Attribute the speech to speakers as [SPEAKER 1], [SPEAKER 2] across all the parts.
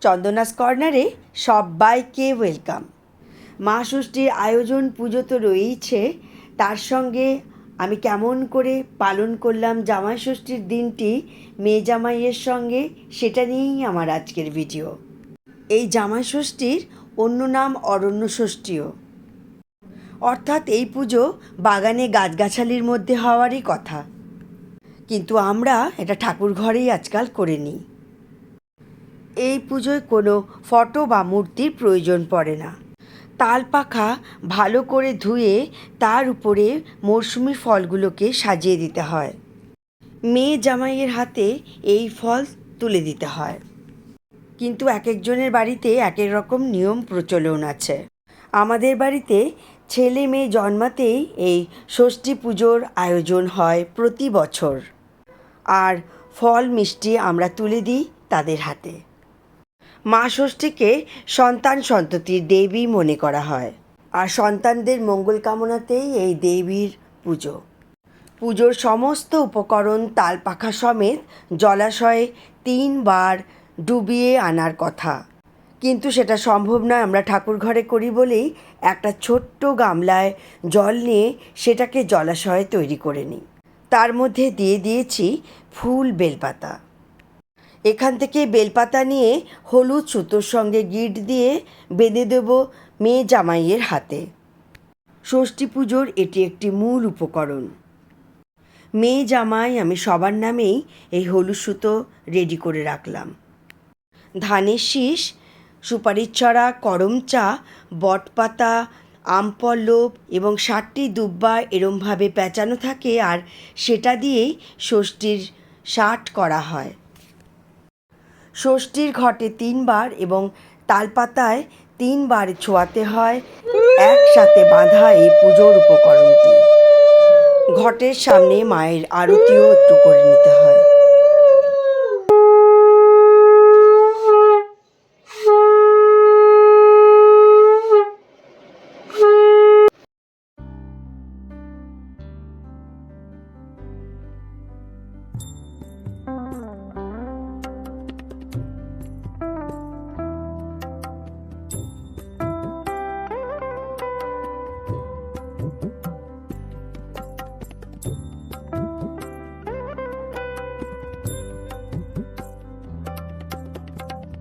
[SPEAKER 1] চন্দনাস কর্নারে সবাইকে ওয়েলকাম। মা ষষ্ঠীর আয়োজন পুজো তো রয়েইছে, তার সঙ্গে আমি কেমন করে পালন করলাম জামাই ষষ্ঠীর দিনটি মেয়ে জামাইয়ের সঙ্গে, সেটা নিয়েই আমার আজকের ভিডিও। এই জামাই ষষ্ঠীর অন্য নাম অরণ্য ষষ্ঠীও। অর্থাৎ এই পুজো বাগানে গাছগাছালির মধ্যে হওয়ারই কথা। কিন্তু আমরা এটা ঠাকুর ঘরেই আজকাল করে নিই। এই পুজোয় কোনো ফটো বা মূর্তির প্রয়োজন পড়ে না। তাল পাখা ভালো করে ধুয়ে তার উপরে মরশুমি ফলগুলোকে সাজিয়ে দিতে হয়। মেয়ে জামাইয়ের হাতে এই ফল তুলে দিতে হয়। কিন্তু এক একজনের বাড়িতে এক এক রকম নিয়ম প্রচলন আছে। আমাদের বাড়িতে ছেলে মেয়ে জন্মাতেই এই ষষ্ঠী পুজোর আয়োজন হয় প্রতি বছর। আর ফল মিষ্টি আমরা তুলে দিই তাদের হাতে। মা ষষ্ঠীকে সন্তান সন্ততির দেবী মনে করা হয়। আর সন্তানদের মঙ্গল কামনাতেই এই দেবীর পুজো। পুজোর সমস্ত উপকরণ তাল পাখা সমেত জলাশয়ে তিনবার ডুবিয়ে আনার কথা। কিন্তু সেটা সম্ভব নয়, আমরা ঠাকুর ঘরে করি বলেই একটা ছোট্ট গামলায় জল নিয়ে সেটাকে জলাশয়ে তৈরি করে নিই। তার মধ্যে দিয়ে দিয়েছি ফুল বেলপাতা। এখান থেকে বেলপাতা নিয়ে হলুদ সুতোর সঙ্গে গিট দিয়ে বেঁধে দেব মেয়ে জামাইয়ের হাতে। ষষ্ঠী পুজোর এটি একটি মূল উপকরণ। মেয়ে জামাই, আমি সবার নামেই এই হলুদ সুতো রেডি করে রাখলাম। ধানের শীষ, সুপারির ছড়া, করম চা, বটপাতা আমপল্লব এবং ষাটটি দুব্বা এরমভাবে পেঁচানো থাকে আর সেটা দিয়েই ষষ্ঠীর ষাট করা হয়। ষষ্ঠীর ঘটে তিনবার এবং তালপাতায় তিনবার ছোঁয়াতে হয়, একসাথে বাঁধা এই পুজোর উপকরণটি। ঘটের সামনে মায়ের আরতিও একটু করে নিতে হয়।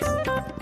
[SPEAKER 1] Thank you.